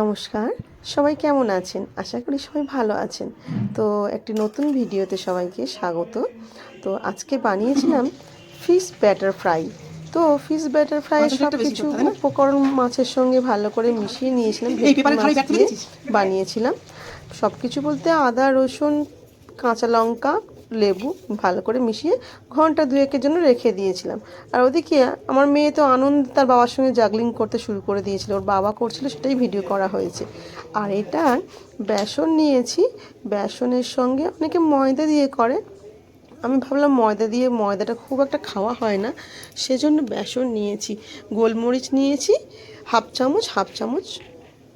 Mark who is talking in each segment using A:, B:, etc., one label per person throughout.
A: নমস্কার। সবাই কেমন আছেন? আশা করি সবাই ভালো আছেন। তো একটি নতুন ভিডিওতে সবাইকে স্বাগত। তো আজকে বানিয়েছিলাম ফিশ ব্যাটার ফ্রাই তো ফিশ ব্যাটার ফ্রাই সব কিছু? উপকরণ মাছের সঙ্গে ভালো করে মিশিয়ে নিয়েছিলাম? বানিয়েছিলাম। সব কিছু বলতে আদা রসুন কাঁচা লঙ্কা লেবু ভালো করে মিশিয়ে ঘণ্টা দুয়েকের জন্য রেখে দিয়েছিলাম। আর ওদিকে আমার মেয়ে তো আনন্দ, তার বাবার সঙ্গে জাগলিং করতে শুরু করে দিয়েছিল। ওর বাবা করছিল, সেটাই ভিডিও করা হয়েছে। আর এটা বেসন নিয়েছি। বেসনের সঙ্গে অনেকে ময়দা দিয়ে করে। আমি ভাবলাম ময়দা দিয়ে, ময়দাটা খুব একটা খাওয়া হয় না। সেজন্য বেসন নিয়েছি। গোলমরিচ নিয়েছি, হাফ চামচ হাফ চামচ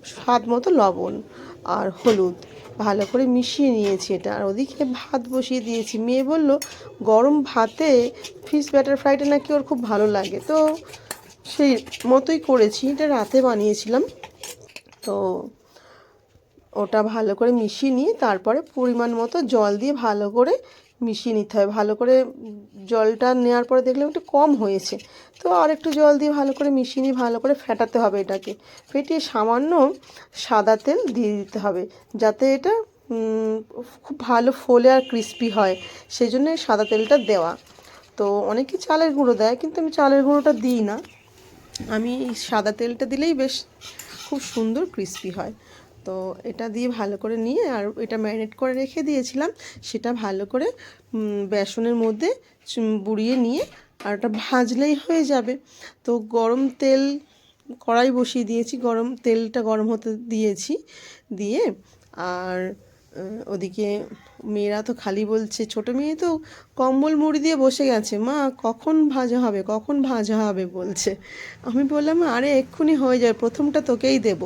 A: স্বাদ মতো লবণ আর হলুদ। ভালো করে মিশিয়ে নিয়েছি এটা। আর ওদিকে ভাত বসিয়ে দিয়েছি। মেয়ে বলল, গরম ভাতে ফিশ ব্যাটার ফ্রাইটা নাকি ওর খুব ভালো লাগে। তো সেই মতোই করেছি। এটা রাতে বানিয়েছিলাম। তো ওটা ভালো করে মিশিয়ে নিয়ে তারপরে পরিমাণ মতো জল দিয়ে ভালো করে মিশিয়ে নিতে হয়। ভালো করে জলটা নেওয়ার পরে দেখলাম একটু কম হয়েছে। তো আর একটু জল দিয়ে ভালো করে মিশিয়ে নিয়ে ভালো করে ফেটাতে হবে এটাকে। ফেটিয়ে সামান্য সাদা তেল দিয়ে দিতে হবে। যাতে এটা খুব ভালো ফোলে আর ক্রিস্পি হয়। সেই জন্য সাদা তেলটা দেওয়া। তো অনেকে চালের গুঁড়ো দেয়, কিন্তু আমি চালের গুঁড়োটা দিই না। আমি সাদা তেলটা দিলেই বেশ খুব সুন্দর ক্রিস্পি হয়। তো এটা দিয়ে ভালো করে নিয়ে আর এটা ম্যারিনেট করে রেখে দিয়েছিলাম, সেটা ভালো করে বেসনের মধ্যে বুড়িয়ে নিয়ে আর ওটা ভাজলেই হয়ে যাবে। তো গরম তেল কড়াই বসিয়ে দিয়েছি, গরম তেলটা গরম হতে দিয়েছি, দিয়ে আর ওদিকে মেয়েরা তো খালি বলছে, ছোট মেয়ে তো কম্বল মুড়ি দিয়ে বসে গেছে, মা কখন ভাজা হবে, কখন ভাজা হবে? বলছে। আমি বললাম, আরে এক্ষুনি হয়ে যাবে, প্রথমটা তোকেই দেব।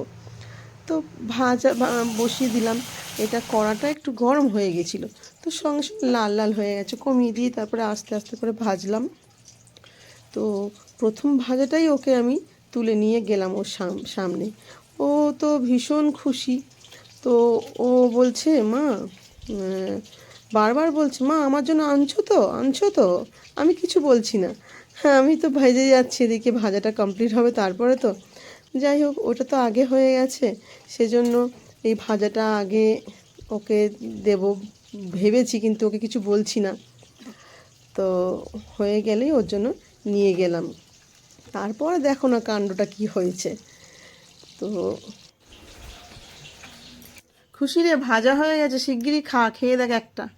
A: তো ভাজা বসিয়ে দিলাম। এটা কড়াটা একটু গরম হয়ে গেছিল। তো সঙ্গে সঙ্গে লাল লাল হয়ে গেছে, কমিয়ে দিয়ে তারপরে আস্তে আস্তে করে ভাজলাম। তো প্রথম ভাজাটাই ওকে আমি তুলে নিয়ে গেলাম ওর সাম- সামনে। ও তো ভীষণ খুশি। তো ও বলছে, মা বারবার বলছে, মা, আমার জন্য আনছো তো আনছো তো? আমি কিছু বলছি না। হ্যাঁ আমি তো ভেজে যাচ্ছি, এদিকে ভাজাটা কমপ্লিট হবে তারপরে তো যাই হোক, ওটা তো আগে হয়ে গেছে। সেজন্য এই ভাজাটা আগে ওকে দেব। ভেবেছি, কিন্তু ওকে কিছু বলছি না। তো হয়ে গেলেই ওর জন্য নিয়ে গেলাম। তারপরে দেখো না কাণ্ডটা কি হয়েছে। তো খুশি রে, ভাজা হয়ে গেছে, শিগগিরই খা, খেয়ে দেখ একটা।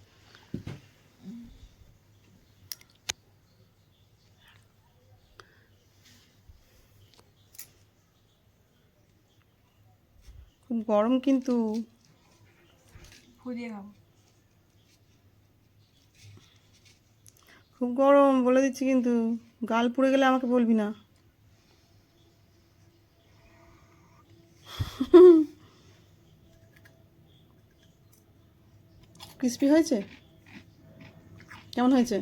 A: খুব গরম কিন্তু।
B: খুব
A: গরম বলে দিচ্ছি কিন্তু গাল পুড়ে গেলে আমাকে বলবি না। ক্রিস্পি হয়েছে? কেমন হয়েছে?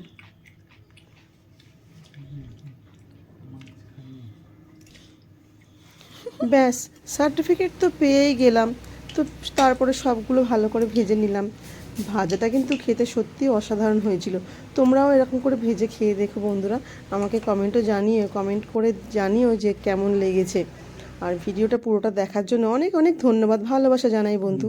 A: ব্যাস সার্টিফিকেট তো পেয়েই গেলাম। তো তারপরে সবগুলো ভালো করে ভেজে নিলাম। ভাজাটা কিন্তু খেতে সত্যি অসাধারণ হয়েছিল। তোমরাও এরকম করে ভেজে খেয়ে দেখো বন্ধুরা। আমাকে কমেন্টও জানিয়ে কমেন্ট করে জানিও যে কেমন লেগেছে। আর ভিডিওটা পুরোটা দেখার জন্য অনেক অনেক ধন্যবাদ। ভালোবাসা জানাই বন্ধু।